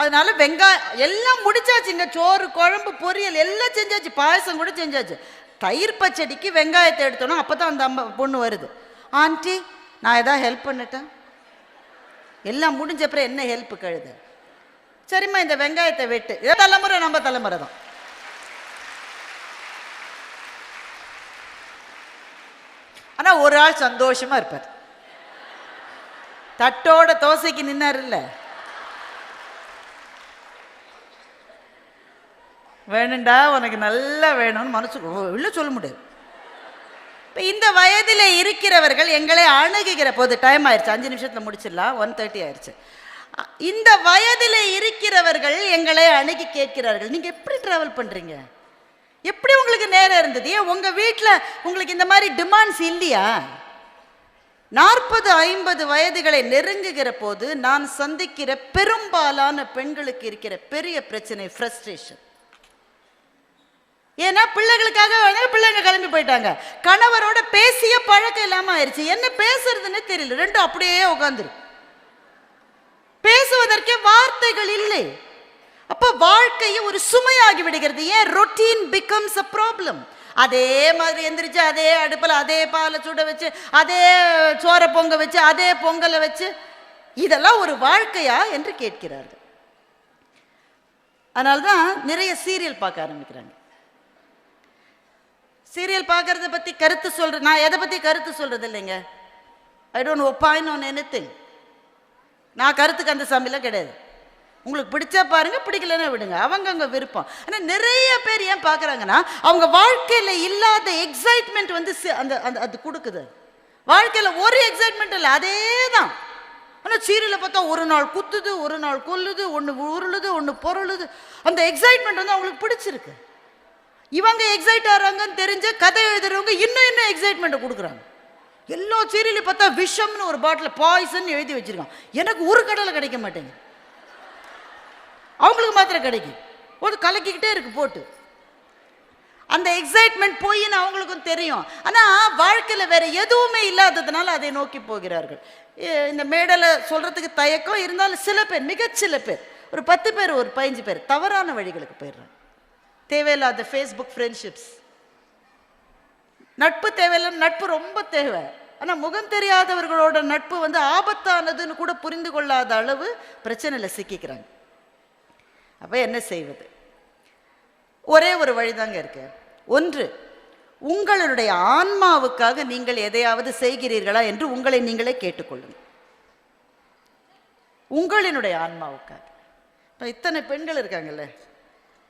அதனால வெங்காயம் எல்லாம் முடிச்சாச்சுங்க. சோறு குழம்பு பொரியல் எல்லாம் செஞ்சாச்சு. பாயசம் கூட செஞ்சாச்சு. தயிர் பச்சடிக்கு வெங்காயத்தை எடுத்தோன்னா அப்போ தான் அந்த அம்மா பொண்ணு வருது. ஆண்டி நான் எதாவது ஹெல்ப் பண்ணிட்டேன் எல்லாம் முடிஞ்ச அப்புறம் என்ன ஹெல்ப் கழுது? சரிம்மா இந்த வெங்காயத்தை வெட்டு. இதை தலைமுறை நம்ம தலைமுறை தான். ஆனால் ஒரு ஆள் சந்தோஷமாக இருப்பார். தட்டோட தோசைக்கு நின்னார் இல்லை வேணுண்டா உனக்கு நல்லா வேணும்னு மனசு உள்ள சொல்ல முடியாது. இப்போ இந்த வயதில் இருக்கிறவர்கள் எங்களை அணுகுகிற போது டைம் ஆயிடுச்சு அஞ்சு நிமிஷத்தில் முடிச்சிடலாம் ஒன் தேர்ட்டி ஆயிடுச்சு இந்த வயதில் இருக்கிறவர்கள் எங்களை அணுகி கேட்கிறார்கள். நீங்கள் எப்படி ட்ராவல் பண்ணுறீங்க எப்படி உங்களுக்கு நேரம் இருந்தது? ஏன் உங்கள் வீட்டில் உங்களுக்கு இந்த மாதிரி டிமாண்ட்ஸ் இல்லையா? நாற்பது ஐம்பது வயதுகளை நெருங்குகிற போது நான் சந்திக்கிற பெரும்பாலான பெண்களுக்கு இருக்கிற பெரிய பிரச்சனை ஃப்ரஸ்ட்ரேஷன் ஏன்னா பிள்ளைகளுக்காக வேணா பிள்ளைங்க கிளம்பி போயிட்டாங்க. கணவரோட பேசிய பழக்கம் இல்லாம ஆயிடுச்சு என்ன பேசுறதுன்னு தெரியல. ரெண்டும் அப்படியே உட்காந்துரு பேசுவதற்கே வார்த்தைகள் இல்லை. அப்ப வாழ்க்கையை ஒரு சுமையாகி விடுகிறது. ஏன்? ரொட்டீன் பிகம்ஸ் அ ப்ராப்ளம் அதே மாதிரி எந்திரிச்சு அதே அடுப்பில் அதே பாலை சுட வச்சு அதே சோரை பொங்க வச்சு அதே பொங்கலை வச்சு இதெல்லாம் ஒரு வாழ்க்கையா என்று கேட்கிறார்கள். அதனால்தான் நிறைய சீரியல் பார்க்க ஆரம்பிக்கிறாங்க. சீரியல் பார்க்கறத பற்றி கருத்து சொல்ற நான் எதை பற்றி கருத்து சொல்றது இல்லைங்க I don't opine on anything நான் கருத்துக்கு அந்த சமையலாம் கிடையாது. உங்களுக்கு பிடிச்சா பாருங்க பிடிக்கலன்னா விடுங்க. அவங்க அவங்க விருப்பம். ஆனால் நிறைய பேர் ஏன் பார்க்குறாங்கன்னா அவங்க வாழ்க்கையில் இல்லாத எக்ஸைட்மெண்ட் வந்து அந்த அந்த அது கொடுக்குது. வாழ்க்கையில் ஒரு எக்ஸைட்மெண்ட் இல்லை அதே தான். ஆனால் சீரியலை பார்த்தா ஒரு நாள் குத்துது ஒரு நாள் கொல்லுது ஒன்று உருளுது ஒன்று பொருளுது. அந்த எக்ஸைட்மெண்ட் வந்து அவங்களுக்கு பிடிச்சிருக்கு. இவங்க எக்ஸைட் ஆகிறாங்கன்னு தெரிஞ்ச கதை எழுதுறவங்க இன்னும் இன்னும் எக்ஸைட்மெண்ட்டை கொடுக்குறாங்க. எல்லா சீரியலையும் பார்த்தா விஷம்னு ஒரு பாட்டில் பாய்சன் எழுதி வச்சிருக்கான். எனக்கு ஒரு கடலை கிடைக்க மாட்டேங்குது. அவங்களுக்கு மாத்திரம் கிடைக்கும். ஒரு கலக்கிக்கிட்டே இருக்கு போட்டு. அந்த எக்ஸைட்மெண்ட் போயின்னு அவங்களுக்கும் தெரியும். ஆனால் வாழ்க்கையில் வேறு எதுவுமே இல்லாததுனால அதை நோக்கி போகிறார்கள். இந்த மேடலை சொல்கிறதுக்கு தயக்கம் இருந்தாலும் சில பேர் மிகச்சில பேர் ஒரு பத்து பேர் ஒரு பதினஞ்சு பேர் தவறான வழிகளுக்கு போயிடுறாங்க. தேவையில்லாத ஃபேஸ்புக் ஃப்ரெண்ட்ஷிப்ஸ் நட்பு தேவையில்லை நட்பு ரொம்ப தேவை. ஆனால் முகம் தெரியாதவர்களோட நட்பு வந்து ஆபத்தானதுன்னு கூட புரிந்து கொள்ளாத அளவு பிரச்சனையில் சிக்கிக்கிறாங்க. அப்போ என்ன செய்வது? ஒரே ஒரு வழிதாங்க இருக்கு. ஒன்று உங்களுடைய ஆன்மாவுக்காக நீங்கள் எதையாவது செய்கிறீர்களா என்று உங்களை நீங்களே கேட்டுக்கொள்ளுங்கள் உங்களினுடைய ஆன்மாவுக்காக. இப்போ இத்தனை பெண்கள் இருக்காங்கல்ல?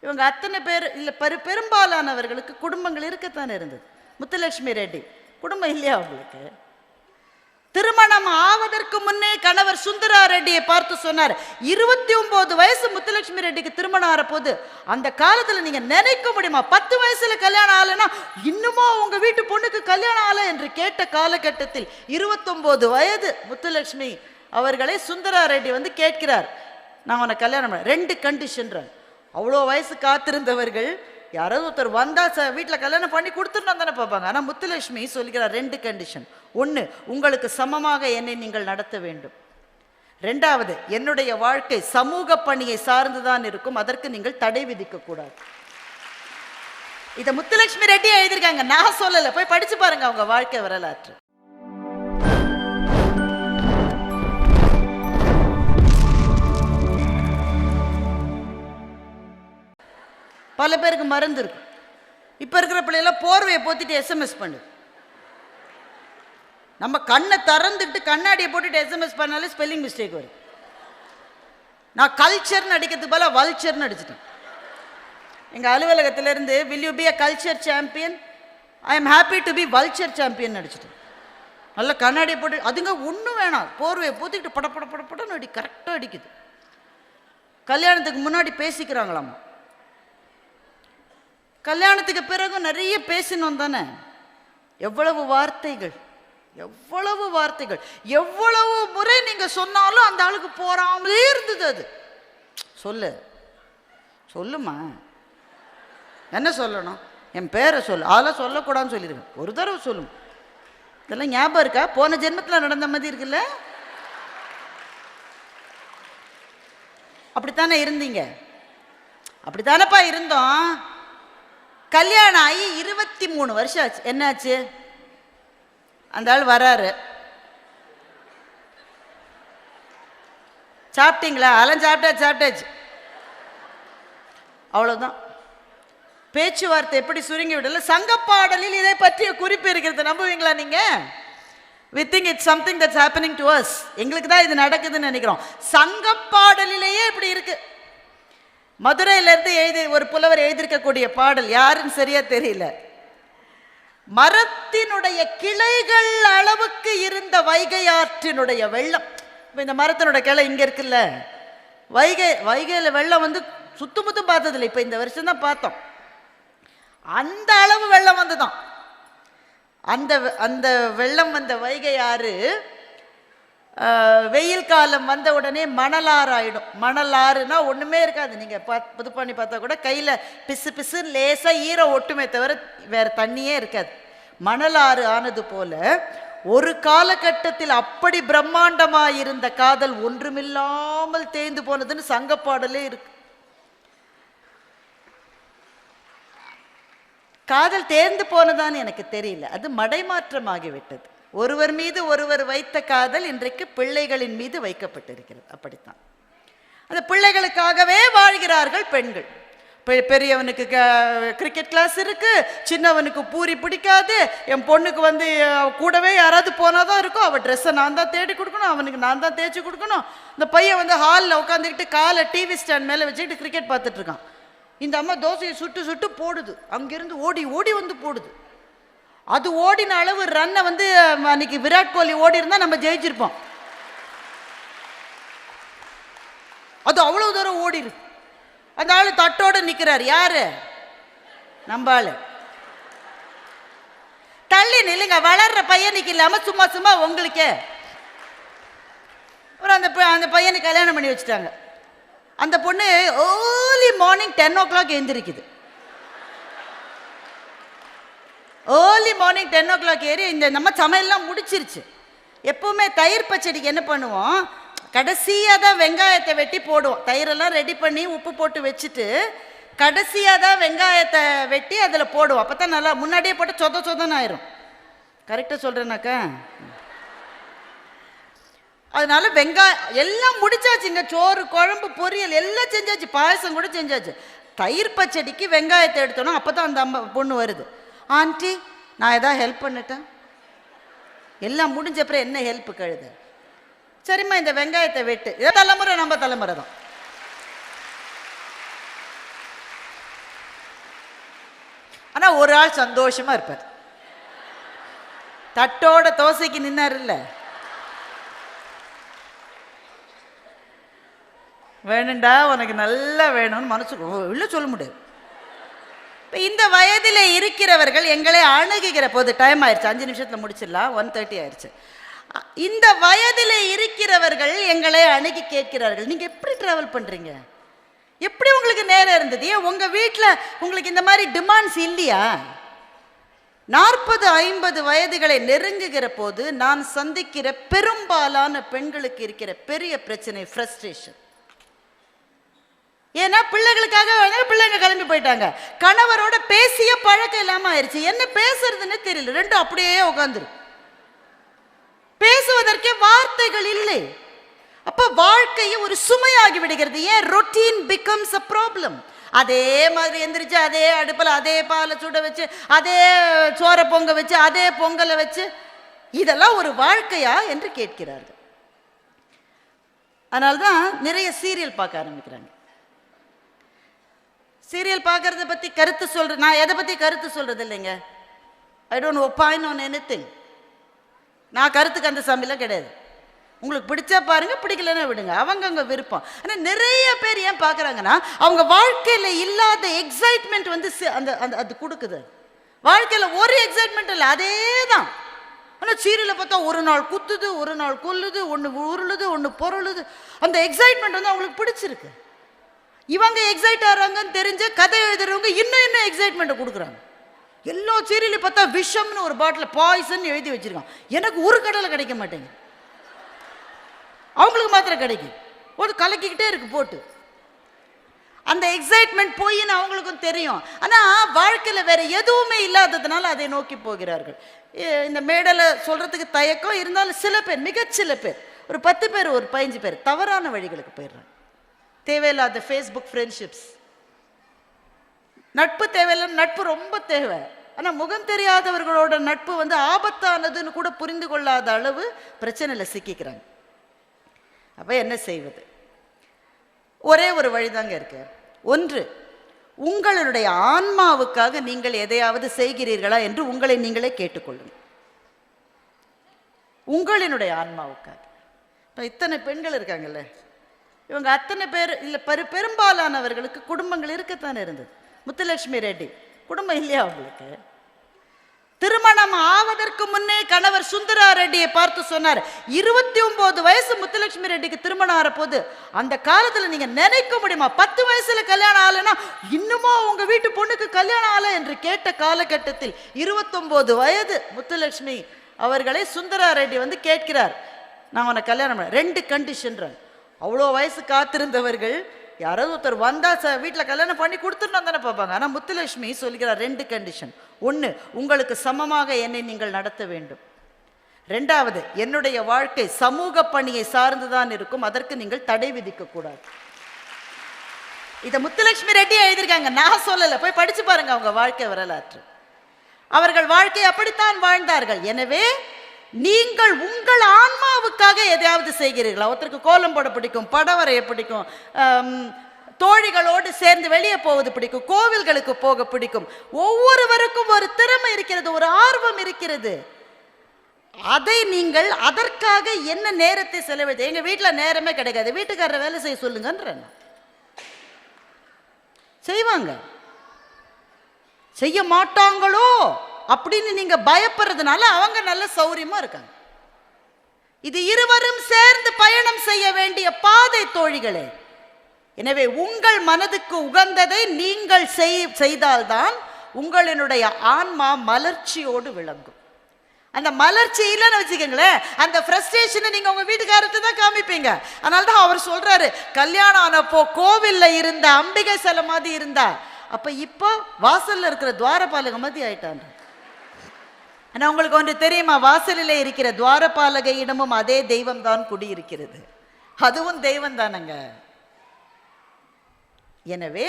இவங்க அத்தனை பேர் இல்லை பெரு பெரும்பாலானவர்களுக்கு குடும்பங்கள் இருக்கத்தானே இருந்தது. முத்துலட்சுமி ரெட்டி குடும்பம் இல்லையா அவங்களுக்கு? திருமணம் ஆவதற்கு முன்னே கணவர் சுந்தரா ரெட்டியை பார்த்து சொன்னார். இருபத்தி ஒன்பது வயசு முத்துலட்சுமி ரெட்டிக்கு திருமணம் ஆறப்போது அந்த காலத்துல நீங்க நினைக்க முடியுமா? பத்து வயசுல கல்யாணம் ஆலைன்னா இன்னுமா உங்க வீட்டு பொண்ணுக்கு கல்யாணம் ஆலை என்று கேட்ட காலகட்டத்தில் இருபத்தொன்பது வயது முத்துலட்சுமி அவர்களை சுந்தரா ரெட்டி வந்து கேட்கிறார். நான் உனக்கு கல்யாணம் ரெண்டு கண்டிஷன்றாங்க அவ்வளோ வயசு காத்திருந்தவர்கள் யாராவது ஒருத்தர் வந்தால் ச வீட்டில் கல்யாணம் பண்ணி கொடுத்துருந்தோம் தானே பார்ப்பாங்க. ஆனால் முத்துலட்சுமி சொல்கிறார் ரெண்டு கண்டிஷன் ஒன்று உங்களுக்கு சமமாக என்னை நீங்கள் நடத்த வேண்டும். ரெண்டாவது என்னுடைய வாழ்க்கை சமூக பணியை சார்ந்துதான் இருக்கும். அதற்கு நீங்கள் தடை விதிக்கக்கூடாது இதை முத்துலட்சுமி ரெட்டி எழுதியிருக்காங்க. நான் சொல்லலை. போய் படித்து பாருங்கள் அவங்க வாழ்க்கை வரலாற்று. பல பேருக்கு மருந்து இருக்கும் இப்போ இருக்கிற பிள்ளைகளாம் போர்வையை போத்திட்டு எஸ்எம்எஸ் பண்ணு. நம்ம கண்ணை திறந்துட்டு கண்ணாடியை போட்டுட்டு எஸ்எம்எஸ் பண்ணாலே ஸ்பெல்லிங் மிஸ்டேக் வரும். நான் கல்ச்சர்னு அடிக்கிறதுக்கு பதிலாக வல்ச்சர்னு அடிச்சிட்டேன். எங்கள் அலுவலகத்திலேருந்து will you be a culture champion I am happy to be vulture champion அடிச்சிட்டேன். நல்ல கண்ணாடியை போட்டு அதுங்க ஒன்றும் வேணாம். போர்வையை போத்திக்கிட்டு படப்பட படப்படன்னு அடி கரெக்டாக அடிக்குது. கல்யாணத்துக்கு முன்னாடி பேசிக்கிறாங்களாமா? கல்யாணத்துக்கு பிறகு நிறைய பேசினோம் தானே? எவ்வளவு வார்த்தைகள் எவ்வளவு வார்த்தைகள் எவ்வளவு முறை நீங்க சொன்னாலும் அந்த ஆளுக்கு போறாமலே இருந்தது அது. சொல்லு. சொல்லுமா? என்ன சொல்லணும்? என் பேரை சொல்லு. அதெல்லாம் சொல்லக்கூடாதுன்னு சொல்லியிருக்கேன் ஒரு தடவை சொல்லும் இதெல்லாம் ஞாபகம் இருக்கா? போன ஜென்மத்தில் நடந்த மாதிரி இருக்குல்ல? அப்படித்தானே இருந்தீங்க? அப்படித்தானப்பா இருந்தோம். கல்யாணம் ஆகி இருபத்தி மூணு வருஷம் ஆச்சு. என்னாச்சு? அந்த ஆள் வராரு. சாப்பிட்டீங்களா? அதெல்லாம் சாப்பிட்டாச்சு சாப்பிட்டாச்சு. அவ்வளோதான் பேச்சுவார்த்தை எப்படி சுருங்கி விடல? சங்கப்பாடலில் இதை பற்றிய குறிப்பு இருக்கிறது. நம்புவீங்களா நீங்கள் we think it's something that's happening to us எங்களுக்கு தான் இது நடக்குதுன்னு நினைக்கிறோம். சங்கப்பாடலிலேயே இப்படி இருக்குது மதுரையிலேருந்து எழுதி ஒரு புலவர் எழுதியிருக்கக்கூடிய பாடல் யாருன்னு சரியா தெரியல. மரத்தினுடைய கிளைகள் அளவுக்கு இருந்த வைகை ஆற்றினுடைய வெள்ளம். இப்போ இந்த மரத்தினுடைய கிளை இங்கே இருக்குல்ல. வைகை வைகையில் வெள்ளம் வந்து சுத்து முத்தும் பார்த்ததில்லை. இப்போ இந்த வருஷம் தான் பார்த்தோம். அந்த அளவு வெள்ளம் வந்துதான். அந்த அந்த வெள்ளம் வந்த வைகை ஆறு வெயில் காலம் வந்த உடனே மணலாறு ஆகிடும் மணலாறுனா ஒன்றுமே இருக்காது. நீங்கள் பாத்- இது பண்ணி பார்த்தா கூட கையில் பிசு பிசு லேசாக ஈரம் ஒட்டுமே தவிர வேறு தண்ணியே இருக்காது. மணலாறு ஆனது போல ஒரு காலகட்டத்தில் அப்படி பிரம்மாண்டமாக இருந்த காதல் ஒன்றுமில்லாமல் தேய்ந்து போனதுன்னு சங்கப்பாடலே இருக்கு. காதல் தேர்ந்து போனதான்னு எனக்கு தெரியல. அது மடைமாற்றமாகிவிட்டது ஒருவர் மீது ஒருவர் வைத்த காதல் இன்றைக்கு பிள்ளைகளின் மீது வைக்கப்பட்டிருக்கிறது. அப்படித்தான். அந்த பிள்ளைகளுக்காகவே வாழ்கிறார்கள் பெண்கள். பெ- பெரியவனுக்கு க- கிரிக்கெட் கிளாஸ் இருக்கு சின்னவனுக்கு பூரி பிடிக்காது என் பொண்ணுக்கு வந்து கூடவே யாராவது போனாதான் இருக்கும் அவள் ட்ரெஸ்ஸை நான் தான் தேடி கொடுக்கணும் அவனுக்கு நான் தான் தேய்ச்சி கொடுக்கணும். இந்த பையன் வந்து ஹாலில் உட்காந்துக்கிட்டு காலை டிவி ஸ்டாண்ட் மேலே வச்சுக்கிட்டு கிரிக்கெட் பார்த்துட்டு இருக்கான். இந்த அம்மா தோசையை சுட்டு சுட்டு போடுது. அங்கிருந்து ஓடி ஓடி வந்து போடுது. அது ஓடின அளவு ரன்னை வந்து அன்னைக்கு விராட் கோலி ஓடி இருந்தால் நம்ம ஜெயிச்சிருப்போம். அது அவ்வளவு தூரம் ஓடிரு அந்த ஆள் தட்டோடு நிற்கிறார் யாரு? நம்ம ஆளு. தள்ளி நில்லுங்க. வளர்ற பையனுக்கு இல்லாம சும்மா சும்மா உங்களுக்கு. அப்புறம் அந்த அந்த பையனை கல்யாணம் பண்ணி வச்சுட்டாங்க. அந்த பொண்ணு early morning ten o'clock எழுந்திருக்குது early morning ten o'clock ஏறி இந்த நம்ம சமையல்லாம் முடிச்சிருச்சு. எப்போவுமே தயிர் பச்சடிக்கு என்ன பண்ணுவோம்? கடைசியாக தான் வெங்காயத்தை வெட்டி போடுவோம். தயிரெல்லாம் ரெடி பண்ணி உப்பு போட்டு வச்சுட்டு கடைசியாக தான் வெங்காயத்தை வெட்டி அதில் போடுவோம். அப்போ தான் நல்லா முன்னாடியே போட்டு சொத சொதன்னு ஆயிரும். கரெக்டாக சொல்கிறேனாக்கா அதனால வெங்காயம் எல்லாம் முடிச்சாச்சுங்க. சோறு குழம்பு பொரியல் எல்லாம் செஞ்சாச்சு. பாயசம் கூட செஞ்சாச்சு. தயிர் பச்சடிக்கு வெங்காயத்தை எடுத்தோன்னா அப்போ தான் அந்த அம்மா பொண்ணு வருது. ஆண்டி நான் எதாவது ஹெல்ப் பண்ணிட்டேன். எல்லாம் முடிஞ்ச அப்புறம் என்ன ஹெல்ப் கழுது சரிம்மா இந்த வெங்காயத்தை வெட்டு. இதை தலைமுறை நம்ம தலைமுறை தான். ஆனால் ஒரு ஆள் சந்தோஷமாக இருப்பார். தட்டோட தோசைக்கு நின்னார் இல்லை? வேணுண்டா உனக்கு நல்லா வேணும்னு மனசு இல்லை சொல்ல முடியாது. இப்போ இந்த வயதில் இருக்கிறவர்கள் எங்களை அணுகுகிற போது டைம் ஆயிடுச்சு அஞ்சு நிமிஷத்தில் முடிச்சிடலாம். ஒன் தேர்ட்டி ஆயிடுச்சு இந்த வயதில் இருக்கிறவர்கள் எங்களை அணுகி கேட்கிறார்கள். நீங்கள் எப்படி ட்ராவல் பண்ணுறீங்க எப்படி உங்களுக்கு நேரம் இருந்தது? ஏன் உங்கள் வீட்டில் உங்களுக்கு இந்த மாதிரி டிமாண்ட்ஸ் இல்லையா? நாற்பது ஐம்பது வயதுகளை நெருங்குகிற போது நான் சந்திக்கிற பெரும்பாலான பெண்களுக்கு இருக்கிற பெரிய பிரச்சனை ஃப்ரஸ்ட்ரேஷன் ஏன்னா பிள்ளைகளுக்காக பிள்ளைங்க கிளம்பி போயிட்டாங்க. கணவரோட பேசிய பழக்கம் இல்லாம ஆயிடுச்சு என்ன பேசுறதுன்னு தெரியல. ரெண்டும் அப்படியே உட்காந்துரு பேசுவதற்கே வார்த்தைகள் இல்லை. அப்ப வாழ்க்கையை ஒரு சுமையாகி விடுகிறது. ஏன்? ரொட்டீன் பிகம்ஸ் அ ப்ராப்ளம் அதே மாதிரி எந்திரிச்சு அதே அடுப்பில் அதே பாலை சுட வச்சு அதே சோர பொங்க வச்சு அதே பொங்கலை வச்சு இதெல்லாம் ஒரு வாழ்க்கையா என்று கேட்கிறார்கள். அதனால்தான் நிறைய சீரியல் பார்க்க ஆரம்பிக்கிறாங்க. சீரியல் பார்க்கறத பற்றி கருத்து சொல்ற நான் எதை பற்றி கருத்து சொல்கிறது இல்லைங்க? I don't opine on any நான் கருத்துக்கு அந்த சாமிலாம் கிடையாது. உங்களுக்கு பிடிச்சா பாருங்க பிடிக்கலன்னா விடுங்க. அவங்க விருப்பம். ஆனால் நிறைய பேர் ஏன் பார்க்குறாங்கன்னா அவங்க வாழ்க்கையில் இல்லாத எக்ஸைட்மெண்ட் வந்து அந்த அந்த அது கொடுக்குது. வாழ்க்கையில் ஒரு எக்ஸைட்மெண்ட் இல்லை அதே தான் ஆனால் சீரியலை பார்த்தா ஒரு நாள் குத்துது ஒரு நாள் கொல்லுது ஒன்று உருளுது ஒன்று பொருளுது. அந்த எக்ஸைட்மெண்ட் வந்து அவங்களுக்கு பிடிச்சிருக்கு. இவங்க எக்ஸைட் ஆகிறாங்கன்னு தெரிஞ்சு கதை எழுதுறவங்க இன்னும் இன்னும் எக்ஸைட்மெண்ட்டை கொடுக்குறாங்க. எல்லா சீரியலையும் பார்த்தா விஷம்னு ஒரு பாட்டில் பாய்சன் எழுதி வச்சிருக்கான். எனக்கு ஒரு கடலை கிடைக்க மாட்டேங்குது. அவங்களுக்கு மாத்திரம் கிடைக்கும். ஒரு கலக்கிக்கிட்டே இருக்கு போட்டு. அந்த எக்ஸைட்மெண்ட் போயின்னு அவங்களுக்கும் தெரியும். ஆனால் வாழ்க்கையில் வேற எதுவுமே இல்லாததுனால அதை நோக்கி போகிறார்கள். இந்த மேடலை சொல்றதுக்கு தயக்கம் இருந்தாலும் சில பேர் மிகச்சில பேர் ஒரு பத்து பேர் ஒரு பதினஞ்சு பேர் தவறான வழிகளுக்கு போயிடுறாங்க. தேவையில்லாத ஃபேஸ்புக் ஃப்ரெண்ட்ஷிப்ஸ் நட்பு தேவையில்லை நட்பு ரொம்ப தேவை. ஆனால் முகம் தெரியாதவர்களோட நட்பு வந்து ஆபத்தானதுன்னு கூட புரிந்து கொள்ளாத அளவு பிரச்சனையில் சிக்கிக்கிறாங்க. அப்போ என்ன செய்வது? ஒரே ஒரு வழிதாங்க இருக்கு. ஒன்று உங்களுடைய ஆன்மாவுக்காக நீங்கள் எதையாவது செய்கிறீர்களா என்று உங்களை நீங்களே கேட்டுக்கொள்ளுங்கள் உங்களினுடைய ஆன்மாவுக்காக. இப்போ இத்தனை பெண்கள் இருக்காங்கல்ல? இவங்க அத்தனை பேர் இல்லை பெரு பெரும்பாலானவர்களுக்கு குடும்பங்கள் இருக்கத்தானே இருந்தது. முத்துலட்சுமி ரெட்டி குடும்பம் இல்லையா அவங்களுக்கு? திருமணம் ஆவதற்கு முன்னே கணவர் சுந்தரா ரெட்டியை பார்த்து சொன்னார் இருபத்தி ஒன்பது வயசு முத்துலட்சுமி ரெட்டிக்கு திருமணம் ஆறப்போது அந்த காலத்துல நீங்க நினைக்க முடியுமா? பத்து வயசுல கல்யாணம் ஆலைன்னா இன்னுமா உங்க வீட்டு பொண்ணுக்கு கல்யாணம் ஆலை என்று கேட்ட காலகட்டத்தில் இருபத்தொன்பது வயது முத்துலட்சுமி அவர்களை சுந்தரா ரெட்டி வந்து கேட்கிறார். நான் உன்னை கல்யாணம் ரெண்டு கண்டிஷன்றாங்க அவ்வளோ வயசு காத்திருந்தவர்கள் யாராவது ஒருத்தர் வந்தா ச வீட்டில் கல்யாணம் பண்ணி கொடுத்துட்டு தானே பார்ப்பாங்க ஆனால் முத்துலட்சுமி சொல்கிறார் ரெண்டு கண்டிஷன் ஒன்று உங்களுக்கு சமமாக என்னை நீங்கள் நடத்த வேண்டும். ரெண்டாவது என்னுடைய வாழ்க்கை சமூக பணியை சார்ந்துதான் இருக்கும். அதற்கு நீங்கள் தடை விதிக்க கூடாது. இதை முத்துலட்சுமி ரெட்டி எழுதியிருக்காங்க. நான் சொல்லலை. போய் படிச்சு பாருங்க அவங்க வாழ்க்கை வரலாற்று. அவர்கள் வாழ்க்கை அப்படித்தான் வாழ்ந்தார்கள். எனவே நீங்கள் உங்கள் ஆன்மாவுக்காக எதையாவது செய்கிறீர்களா? ஒருத்தருக்கு கோலம் போட பிடிக்கும் படம் வரைய பிடிக்கும் தோழிகளோடு சேர்ந்து வெளியே போவது பிடிக்கும் கோவில்களுக்கு போக பிடிக்கும். ஒவ்வொருவருக்கும் ஒரு திறமை இருக்கிறது ஒரு ஆர்வம் இருக்கிறது. அதை நீங்கள் அதற்காக என்ன நேரத்தை செலவிடுது எங்க வீட்டில் நேரமே கிடைக்காது. வீட்டுக்காரர் வேலை செய்ய சொல்லுங்கன்றேன் செய்வாங்க. செய்ய மாட்டாங்களோ? அப்படின்னு நீங்க பயப்படுறதுனால அவங்க நல்ல சௌரியமா இருக்காங்க. இது இருவரும் சேர்ந்து பயணம் செய்ய வேண்டிய பாதை தோழிகளே. எனவே உங்கள் மனதுக்கு உகந்ததை நீங்கள் செய்- செய்தால்தான் உங்களினுடைய ஆன்மா மலர்ச்சியோடு விளங்கும். அந்த மலர்ச்சி இல்லைன்னு வச்சுக்கோங்களேன் அந்த ஃப்ரஸ்ட்ரேஷனை நீங்கள் உங்கள் வீட்டுக்காரத்தை தான் காமிப்பீங்க. அதனால தான் அவர் சொல்கிறாரு கல்யாணம் ஆனப்போ கோவில்ல இருந்த அம்பிகை சிலை மாதிரி இருந்தா அப்போ இப்போ வாசலில் இருக்கிற துவாரபாலக மாதிரி ஆயிட்டான் ஆனால் உங்களுக்கு ஒன்று தெரியுமா? வாசலில் இருக்கிற துவாரபாலகையிடமும் அதே தெய்வம் தான் குடியிருக்கிறது. அதுவும் தெய்வம் தானங்க எனவே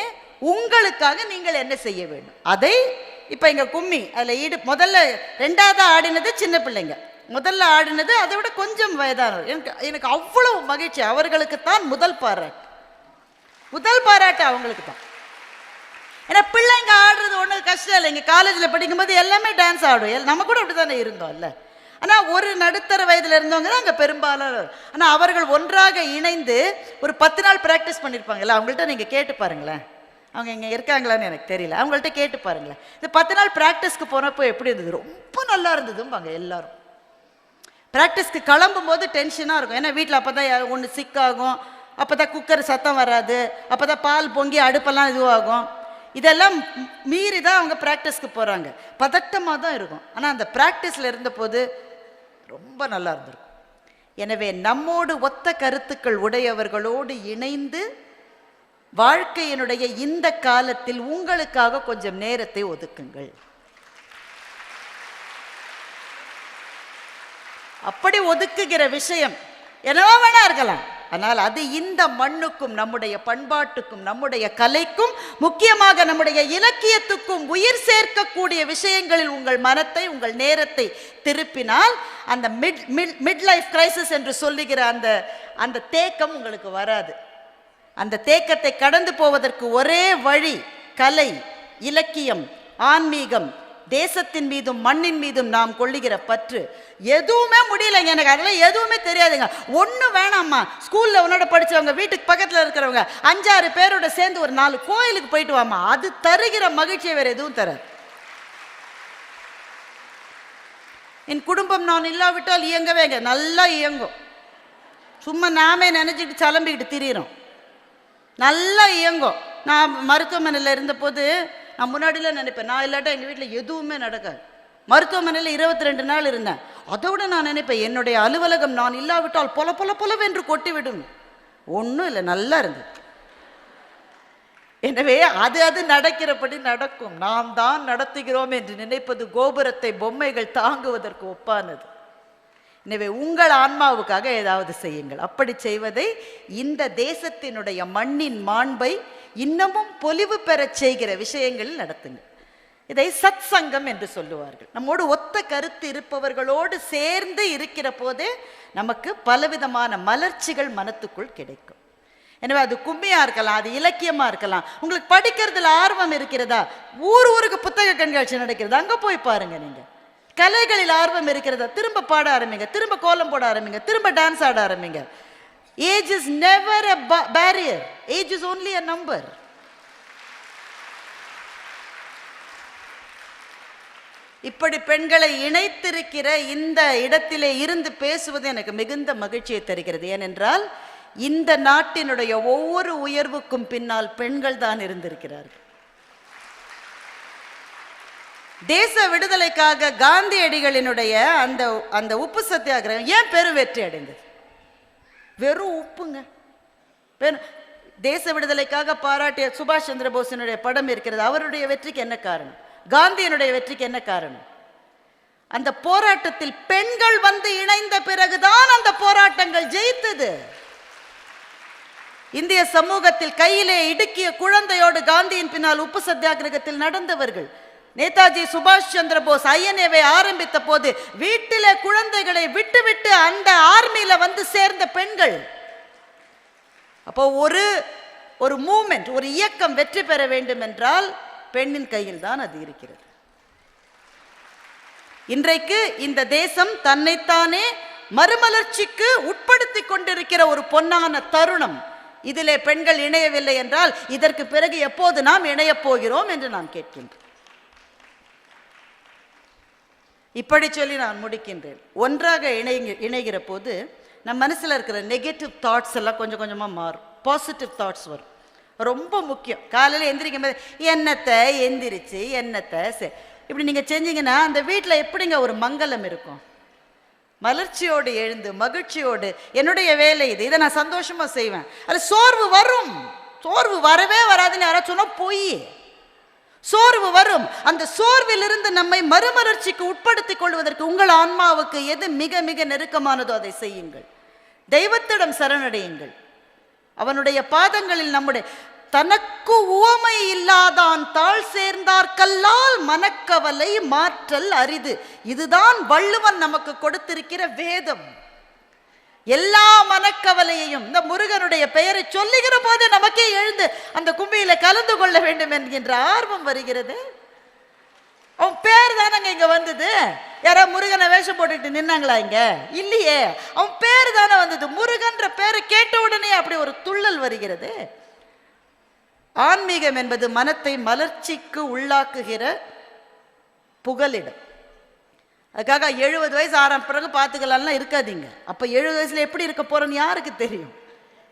உங்களுக்காக நீங்கள் என்ன செய்ய வேண்டும்? அதை இப்போ எங்கள் கும்மி அதில் ஈடு முதல்ல ரெண்டாவது ஆடினது சின்ன பிள்ளைங்க. முதல்ல ஆடினது அதை விட கொஞ்சம் வயதானவர். எனக்கு எனக்கு அவ்வளவு மகிழ்ச்சி. அவர்களுக்கு தான் முதல் பாராட்டு. முதல் பாராட்டு அவங்களுக்கு தான் ஏன்னா பிள்ளைங்க ஆடுறது ஒன்றும் கஷ்டம் இல்லை. இங்கே காலேஜில் படிக்கும்போது எல்லாமே டான்ஸ் ஆடும். எல் நம்ம கூட அப்படி தானே இருந்தோம் இல்லை? ஆனால் ஒரு நடுத்தர வயதில் இருந்தவங்க தான் அங்கே பெரும்பாலும் ஆனால் அவர்கள் ஒன்றாக இணைந்து ஒரு பத்து நாள் ப்ராக்டிஸ் பண்ணியிருப்பாங்கல்ல அவங்கள்ட்ட நீங்கள் கேட்டு பாருங்களேன். அவங்க இங்கே இருக்காங்களான்னு எனக்கு தெரியல. அவங்கள்ட்ட கேட்டு பாருங்களேன். இந்த பத்து நாள் ப்ராக்டிஸ்க்கு போனப்போ எப்படி இருந்தது? ரொம்ப நல்லா இருந்ததும்பாங்க எல்லாரும். ப்ராக்டிஸ்க்கு கிளம்பும் போது டென்ஷனாக இருக்கும். ஏன்னா வீட்டில் அப்போ தான் ஒன்று சிக்காகும் அப்போ தான் குக்கர் சத்தம் வராது. அப்போ தான் பால் பொங்கி அடுப்பெல்லாம் இதுவாகும். இதெல்லாம் மீறி தான் அவங்க ப்ராக்டிஸ்க்கு போகிறாங்க பதட்டமாக தான் இருக்கும். ஆனால் அந்த ப்ராக்டிஸில் இருந்தபோது ரொம்ப நல்லா இருந்திருக்கும். எனவே நம்மோடு ஒத்த கருத்துக்கள் உடையவர்களோடு இணைந்து வாழ்க்கையினுடைய இந்த காலத்தில் உங்களுக்காக கொஞ்சம் நேரத்தை ஒதுக்குங்கள். அப்படி ஒதுக்குகிற விஷயம் என்னவோ வேணா இருக்கலாம். ஆனால் அது இந்த மண்ணுக்கும் நம்முடைய பண்பாட்டுக்கும் நம்முடைய கலைக்கும் முக்கியமாக நம்முடைய இலக்கியத்துக்கும் உயிர் சேர்க்கக்கூடிய விஷயங்களில் உங்கள் மனத்தை உங்கள் நேரத்தை திருப்பினால் அந்த mid mid mid life crisis என்று சொல்லுகிற அந்த அந்த தேக்கம் உங்களுக்கு வராது. அந்த தேக்கத்தை கடந்து போவதற்கு ஒரே வழி கலை இலக்கியம் ஆன்மீகம் தேசத்தின் மீதும் மண்ணின் மீதும் நாம் கொள்ளுகிற பற்று எதுவுமே முடியலைங்க எனக்கு அதெல்லாம் எதுவுமே தெரியாதுங்க. ஒன்றும் வேணாம்மா. ஸ்கூலில் உன்னோட படித்தவங்க வீட்டுக்கு பக்கத்தில் இருக்கிறவங்க அஞ்சாறு பேரோட சேர்ந்து ஒரு நாலு கோயிலுக்கு போயிட்டு வாமா அது தருகிற மகிழ்ச்சியை வேறு எதுவும் தராது. என் குடும்பம் நான் இல்லாவிட்டால் இயங்கவேங்க. நல்லா இயங்கும். சும்மா நாமே நினச்சிக்கிட்டு சலம்பிக்கிட்டு திரியிறோம். நல்லா இயங்கும். நான் மருத்துவமனையில் இருந்தபோது நான் முன்னாடிலாம் நினைப்பேன். நான் இல்லாட்டா எங்கள் வீட்டில் எதுவுமே நடக்காது. மருத்துவமனையில் இருபத்தி ரெண்டு நாள் இருந்தேன். அதை விட நான் நினைப்பேன் என்னுடைய அலுவலகம் நான் இல்லாவிட்டால் பொல பொல பொலவென்று கொட்டி விடும். ஒன்றும் இல்லை நல்லா இருந்தது எனவே அது அது நடக்கிறபடி நடக்கும். நாம் தான் நடத்துகிறோம் என்று நினைப்பது கோபுரத்தை பொம்மைகள் தாங்குவதற்கு ஒப்பானது. எனவே உங்கள் ஆன்மாவுக்காக ஏதாவது செய்யுங்கள். அப்படி செய்வதை இந்த தேசத்தினுடைய மண்ணின் மாண்பை இன்னமும் பொலிவு பெறச் செய்கிற விஷயங்களில் நடத்துங்க. இதை சத் சங்கம் என்று சொல்லுவார்கள். நம்மோடு ஒத்த கருத்து இருப்பவர்களோடு சேர்ந்து இருக்கிற போதே நமக்கு பலவிதமான மலர்ச்சிகள் மனத்துக்குள் கிடைக்கும். எனவே அது கும்மியா இருக்கலாம் அது இலக்கியமா இருக்கலாம். உங்களுக்கு படிக்கிறதுல ஆர்வம் இருக்கிறதா? ஊர் ஊருக்கு புத்தக கண்காட்சி நடக்கிறது. அங்க போய் பாருங்க நீங்க. கலைகளில் ஆர்வம் இருக்கிறதா? திரும்ப பாட ஆரம்பிங்க. திரும்ப கோலம் போட ஆரம்பிங்க. திரும்ப டான்ஸ் ஆட ஆரம்பிங்க. Age is never a barrier age is only a number இப்படி பெண்களை இணைத்திருக்கிற இந்த இடத்திலே இருந்து பேசுவது எனக்கு மிகுந்த மகிழ்ச்சியை தருகிறது. ஏனென்றால் இந்த நாட்டினுடைய ஒவ்வொரு உயர்வுக்கும் பின்னால் பெண்கள் தான் இருந்திருக்கிறார்கள். தேச விடுதலைக்காக காந்தியடிகளினுடைய அந்த அந்த உப்பு சத்தியாகிரகம் ஏன் பெரும் வெற்றி அடைந்தது? வெறும் உப்புங்க. தேச விடுதலைக்காக பாராட்டிய சுபாஷ் சந்திர போஸினுடைய படம் இருக்கிறது. அவருடைய வெற்றிக்கு என்ன காரணம்? காந்தியினுடைய வெற்றிக்கு என்ன காரணம்? அந்த போராட்டத்தில் பெண்கள் வந்து இணைந்த பிறகுதான் அந்த போராட்டங்கள் ஜெயித்தது. இந்திய சமூகத்தில் கையிலே இடுக்கிய குழந்தையோடு காந்தியின் பின்னால் உப்பு சத்தியாகிரகத்தில் நடந்தவர்கள் நேதாஜி சுபாஷ் சந்திர போஸ் ஐஎன்ஏவை ஆரம்பித்த போது வீட்டில குழந்தைகளை விட்டுவிட்டு அந்த ஆர்மியில வந்து சேர்ந்த பெண்கள். அப்போ ஒரு ஒரு மூமெண்ட் ஒரு இயக்கம் வெற்றி பெற வேண்டும் என்றால் பெண்ணின் கையில் தான் அது இருக்கிறது. இன்றைக்கு இந்த தேசம் தன்னைத்தானே மறுமலர்ச்சிக்கு உட்படுத்தி கொண்டிருக்கிற ஒரு பொன்னான தருணம். இதிலே பெண்கள் இணையவில்லை என்றால் இதற்கு பிறகு எப்போது நாம் இணையப் போகிறோம் என்று நான் கேட்கின்றேன். இப்படி சொல்லி நான் முடிக்கின்றேன். ஒன்றாக இணைங்க இணைகிற போது நம் மனசில் இருக்கிற நெகட்டிவ் தாட்ஸ் எல்லாம் கொஞ்சம் கொஞ்சமாக மாறும். பாசிட்டிவ் தாட்ஸ் வரும். ரொம்ப முக்கியம். காலையில் எந்திரிக்கும் போது என்னத்தை எந்திரிச்சு என்னத்தை செ- இப்படி நீங்கள் செஞ்சீங்கன்னா அந்த வீட்டில் எப்படிங்க ஒரு மங்களம் இருக்கும்? மலர்ச்சியோடு எழுந்து மகிழ்ச்சியோடு என்னுடைய வேலை இது இதை நான் சந்தோஷமாக செய்வேன். அது சோர்வு வரும். சோர்வு வரவே வராதுன்னு யாராவது சொன்னால் பொய். சோர்வு வரும். அந்த சோர்விலிருந்து நம்மை மறுமலர்ச்சிக்கு உட்படுத்திக் கொள்வதற்கு உங்கள் ஆன்மாவுக்கு எது மிக மிக நெருக்கமானதோ அதை செய்யுங்கள். தெய்வத்திடம் சரணடையுங்கள். அவனுடைய பாதங்களில் நம்முடைய தனக்கு உவமை இல்லாதான் தாழ் சேர்ந்தார்கல்லால் மனக்கவலை மாற்றல் அரிது. இதுதான் வள்ளுவன் நமக்கு கொடுத்திருக்கிற வேதம். எல்லா மனக்கவலையையும் இந்த முருகனுடைய பெயரை சொல்லுகிற போது நமக்கே எழுந்து அந்த கும்பியில கலந்து கொள்ள வேண்டும் என்கின்ற ஆர்வம் வருகிறது. அவன் பேர் தானங்க இங்க வந்தது? யாரோ முருகனை வேஷம் போட்டுட்டு நின்னாங்களா இங்க? இல்லையே. அவன் பேர் தானே வந்தது? முருகன்ற பேரை கேட்ட உடனே அப்படி ஒரு துள்ளல் வருகிறது. ஆன்மீகம் என்பது மனத்தை மலர்ச்சிக்கு உள்ளாக்குகிற புகலிடம். அதுக்காக எழுபது வயசு ஆறாம் பிறகு பார்த்துக்கலாம்லாம் இருக்காதீங்க. அப்போ எழுபது வயசுல எப்படி இருக்க போகிறோன்னு யாருக்கு தெரியும்?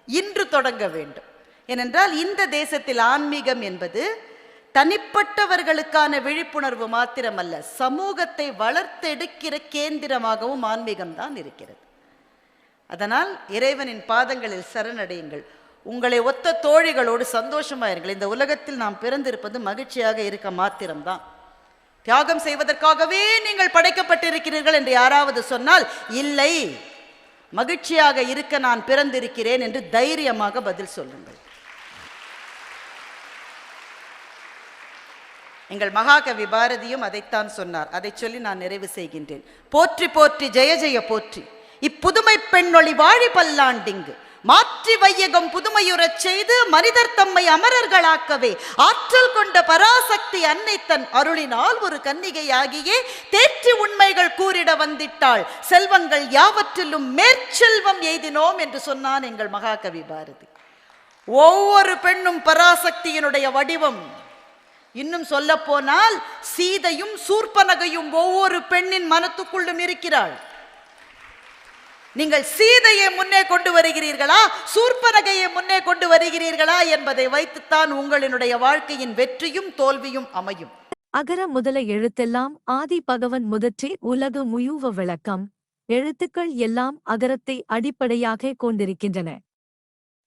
இன்று தொடங்க வேண்டும். ஏனென்றால் இந்த தேசத்தில் ஆன்மீகம் என்பது தனிப்பட்டவர்களுக்கான விழிப்புணர்வு மாத்திரமல்ல சமூகத்தை வளர்த்தெடுக்கிற கேந்திரமாகவும் ஆன்மீகம் தான் இருக்கிறது. அதனால் இறைவனின் பாதங்களில் சரணடையுங்கள். உங்களை ஒத்த தோழிகளோடு சந்தோஷமாயிருங்கள் இந்த உலகத்தில் நாம் பிறந்திருப்பது மகிழ்ச்சியாக இருக்க மாத்திரம்தான். தியாகம் செய்வதற்காகவே நீங்கள் படைக்கப்பட்டிருக்கிறீர்கள் என்று யாராவது சொன்னால் இல்லை மகிழ்ச்சியாக இருக்க நான் பிறந்திருக்கிறேன் என்று தைரியமாக பதில் சொல்லுங்கள். எங்கள் மகாகவி பாரதியும் அதைத்தான் சொன்னார். அதை சொல்லி நான் நிறைவு செய்கின்றேன். போற்றி போற்றி ஜெய ஜெய போற்றி. இப்புதுமை பெண்ணொளி வாழி பல்லாண்டிங்கு மாற்றி வையகம் புதுமையுறச் செய்து மனிதர் தம்மை அமரர்களாக்கவே. ஆற்றல் கொண்ட பராசக்தி அன்னை தன் அருளினால் ஒரு கன்னிகையாகியே தேற்றி உண்மைகள் கூறிட வந்திட்டாள். செல்வங்கள் யாவற்றிலும் மேற்செல்வம் எய்தினோம் என்று சொன்னான் எங்கள் மகாகவி பாரதி. ஒவ்வொரு பெண்ணும் பராசக்தியினுடைய வடிவம். இன்னும் சொல்ல போனால் சீதையும் சூர்பனகையும் ஒவ்வொரு பெண்ணின் மனத்துக்குள்ளும் இருக்கிறாள். நீங்கள் சீதையை முன்னே கொண்டு வருகிறீர்களா? சூர்பனகையை முன்னே கொண்டு வருகிறீர்களா? என்பதை வைத்துத்தான் உங்களினுடைய வாழ்க்கையின் வெற்றியும் தோல்வியும் அமையும். அகர முதல எழுத்தெல்லாம் ஆதி பகவன் முதற்றே உலக முயூவ விளக்கம். எழுத்துக்கள் எல்லாம் அகரத்தை அடிப்படையாக கொண்டிருக்கின்றன.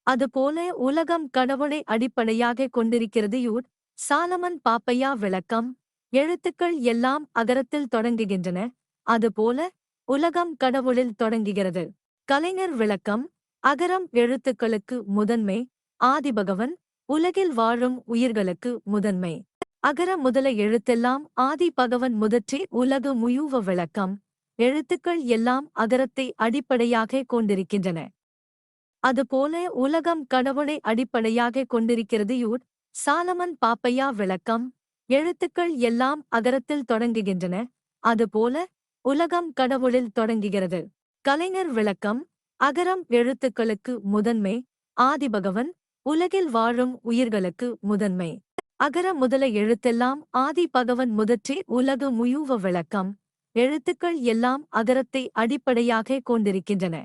அதுபோல உலகம் கடவுளை அடிப்படையாக கொண்டிருக்கிறதையூர் சாலமன் பாப்பையா விளக்கம். எழுத்துக்கள் எல்லாம் அகரத்தில் தொடங்குகின்றன. அதுபோல உலகம் கடவுளில் தொடங்குகிறது. கலைஞர் விளக்கம் அகரம் எழுத்துக்களுக்கு முதன்மை ஆதிபகவன் உலகில் வாழும் உயிர்களுக்கு முதன்மை. அகர முதல எழுத்தெல்லாம் ஆதி பகவன் முதற்றே உலகு முயூவ விளக்கம். எழுத்துக்கள் எல்லாம் அகரத்தை அடிப்படையாக கொண்டிருக்கின்றன. அதுபோல உலகம் கடவுளை அடிப்படையாகக் கொண்டிருக்கிறது யூட் சாலமன் பாப்பையா விளக்கம். எழுத்துக்கள் எல்லாம் அகரத்தில் தொடங்குகின்றன. அதுபோல உலகம் கடவுளில் தொடங்குகிறது. கலைஞர் விளக்கம் அகரம் எழுத்துக்களுக்கு முதன்மை ஆதிபகவன் உலகில் வாழும் உயிர்களுக்கு முதன்மை. அகர முதல எழுத்தெல்லாம் ஆதி பகவன் முதற்றே உலகு முயூவ விளக்கம் எழுத்துக்கள் எல்லாம் அகரத்தை அடிப்படையாகக் கொண்டிருக்கின்றன.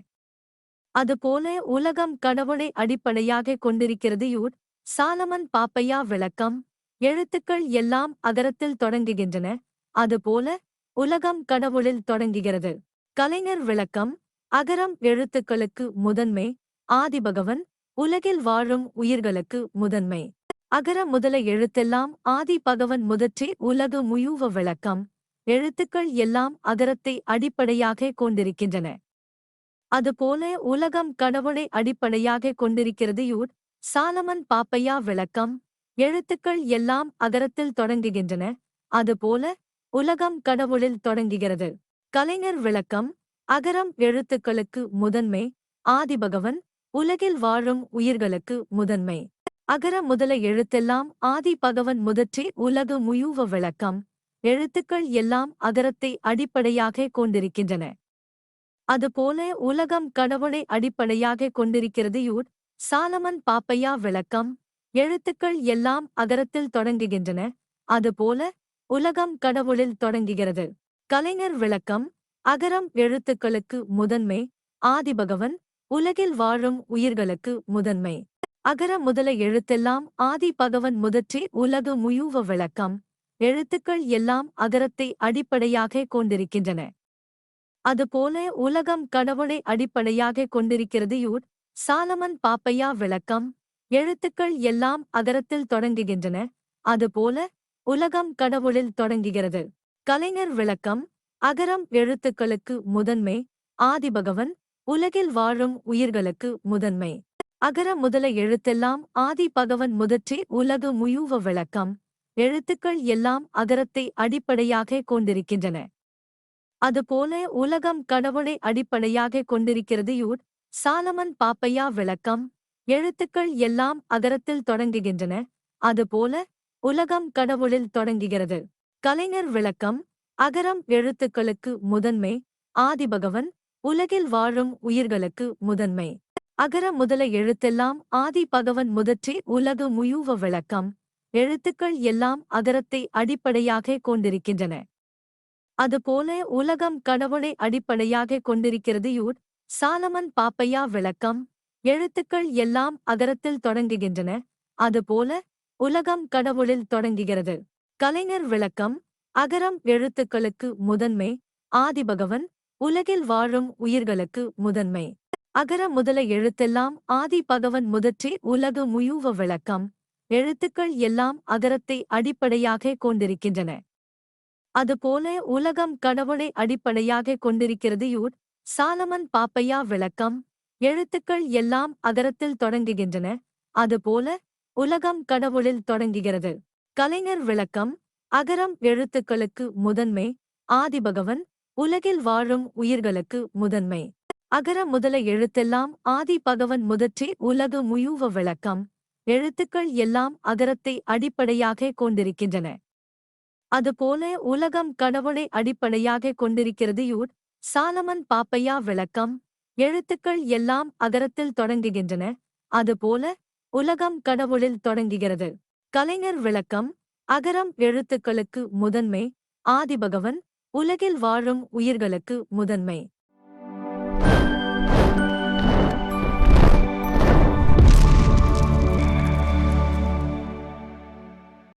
அதுபோல உலகம் கடவுளை அடிப்படையாகக் கொண்டிருக்கிறது யூட் சாலமன் பாப்பையா விளக்கம் எழுத்துக்கள் எல்லாம் அகரத்தில் தொடங்குகின்றன. அதுபோல உலகம் கடவுளில் தொடங்குகிறது. கலைஞர் விளக்கம் அகரம் எழுத்துக்களுக்கு முதன்மை ஆதிபகவன் உலகில் வாழும் உயிர்களுக்கு முதன்மை. அகர முதல எழுத்தெல்லாம் ஆதி பகவன் முதற்றே உலகு முயூவ விளக்கம். எழுத்துக்கள் எல்லாம் அகரத்தை அடிப்படையாகக் கொண்டிருக்கின்றன. அதுபோல உலகம் கடவுளை அடிப்படையாகக் கொண்டிருக்கிறது யூட் சாலமன் பாப்பையா விளக்கம். எழுத்துக்கள் எல்லாம் அகரத்தில் தொடங்குகின்றன. அதுபோல உலகம் கடவுளில் தொடங்குகிறது. கலைஞர் விளக்கம் அகரம் எழுத்துக்களுக்கு முதன்மை ஆதிபகவன் உலகில் வாழும் உயிர்களுக்கு முதன்மை. அகர முதல எழுத்தெல்லாம் ஆதி பகவன் முதற்றே உலக முயூவ விளக்கம். எழுத்துக்கள் எல்லாம் அகரத்தை அடிப்படையாக கொண்டிருக்கின்றன. அதுபோல உலகம் கடவுளை அடிப்படையாகக் கொண்டிருக்கிறது யூட் சாலமன் பாப்பையா விளக்கம். எழுத்துக்கள் எல்லாம் அகரத்தில் தொடங்குகின்றன. அதுபோல உலகம் கடவுளில் தொடங்குகிறது. கலைஞர் விளக்கம் அகரம் எழுத்துக்களுக்கு முதன்மை ஆதிபகவன் உலகில் வாழும் உயிர்களுக்கு முதன்மை. அகர முதல எழுத்தெல்லாம் ஆதி பகவன் முதற்றே உலகு முயூவ விளக்கம். எழுத்துக்கள் எல்லாம் அகரத்தை அடிப்படையாகக் கொண்டிருக்கின்றன. அதுபோல உலகம் கடவுளை அடிப்படையாகக் கொண்டிருக்கிறது யூட் சாலமன் பாப்பையா விளக்கம். எழுத்துக்கள் எல்லாம் அகரத்தில் தொடங்குகின்றன. அதுபோல உலகம் கடவுளில் தொடங்குகிறது. கலைஞர் விளக்கம் அகரம் எழுத்துக்களுக்கு முதன்மை ஆதிபகவன் உலகில் வாழும் உயிர்களுக்கு முதன்மை. அகர முதல எழுத்தெல்லாம் ஆதி பகவன் முதற்றே உலகு முயூவ விளக்கம். எழுத்துக்கள் எல்லாம் அகரத்தை அடிப்படையாகக் கொண்டிருக்கின்றன. அதுபோல உலகம் கடவுளை அடிப்படையாகக் கொண்டிருக்கிறது யூட் சாலமன் பாப்பையா விளக்கம். எழுத்துக்கள் எல்லாம் அகரத்தில் தொடங்குகின்றன. அதுபோல உலகம் கடவுளில் தொடங்குகிறது. கலைஞர் விளக்கம் அகரம் எழுத்துக்களுக்கு முதன்மை ஆதிபகவன் உலகில் வாழும் உயிர்களுக்கு முதன்மை. அகர முதல எழுத்தெல்லாம் ஆதி பகவன் முதற்றே உலகு முயூவ விளக்கம். எழுத்துக்கள் எல்லாம் அகரத்தை அடிப்படையாக கொண்டிருக்கின்றன. அதுபோல உலகம் கடவுளை அடிப்படையாகக் கொண்டிருக்கிறது யூட் சாலமன் பாப்பையா விளக்கம். எழுத்துக்கள் எல்லாம் அகரத்தில் தொடங்குகின்றன. அதுபோல உலகம் கடவுளில் தொடங்குகிறது. கலைஞர் விளக்கம் அகரம் எழுத்துக்களுக்கு முதன்மை ஆதிபகவன் உலகில் வாழும் உயிர்களுக்கு முதன்மை. அகர முதல எழுத்தெல்லாம் ஆதி பகவன் முதற்றே உலகு முயூவ விளக்கம் எழுத்துக்கள் எல்லாம் அகரத்தை அடிப்படையாகக் கொண்டிருக்கின்றன. அதுபோல உலகம் கடவுளை அடிப்படையாகக் கொண்டிருக்கிறது யூட் சாலமன் பாப்பையா விளக்கம் எழுத்துக்கள் எல்லாம் அகரத்தில் தொடங்குகின்றன. அதுபோல உலகம் கடவுளில் தொடங்குகிறது. கலைஞர் விளக்கம் அகரம் எழுத்துக்களுக்கு முதன்மை ஆதிபகவன் உலகில் வாழும் உயிர்களுக்கு முதன்மை. அகர முதல எழுத்தெல்லாம் ஆதி பகவன் முதற்றே உலகு முயூவ விளக்கம். எழுத்துக்கள் எல்லாம் அகரத்தை அடிப்படையாகக் கொண்டிருக்கின்றன. அதுபோல உலகம் கடவுளை அடிப்படையாகக் கொண்டிருக்கிறது யூட் சாலமன் பாப்பையா விளக்கம். எழுத்துக்கள் எல்லாம் அகரத்தில் தொடங்குகின்றன. அதுபோல உலகம் கடவுளில் தொடங்குகிறது. கலைஞர் விளக்கம் அகரம் எழுத்துக்களுக்கு முதன்மை ஆதிபகவன் உலகில் வாழும் உயிர்களுக்கு முதன்மை.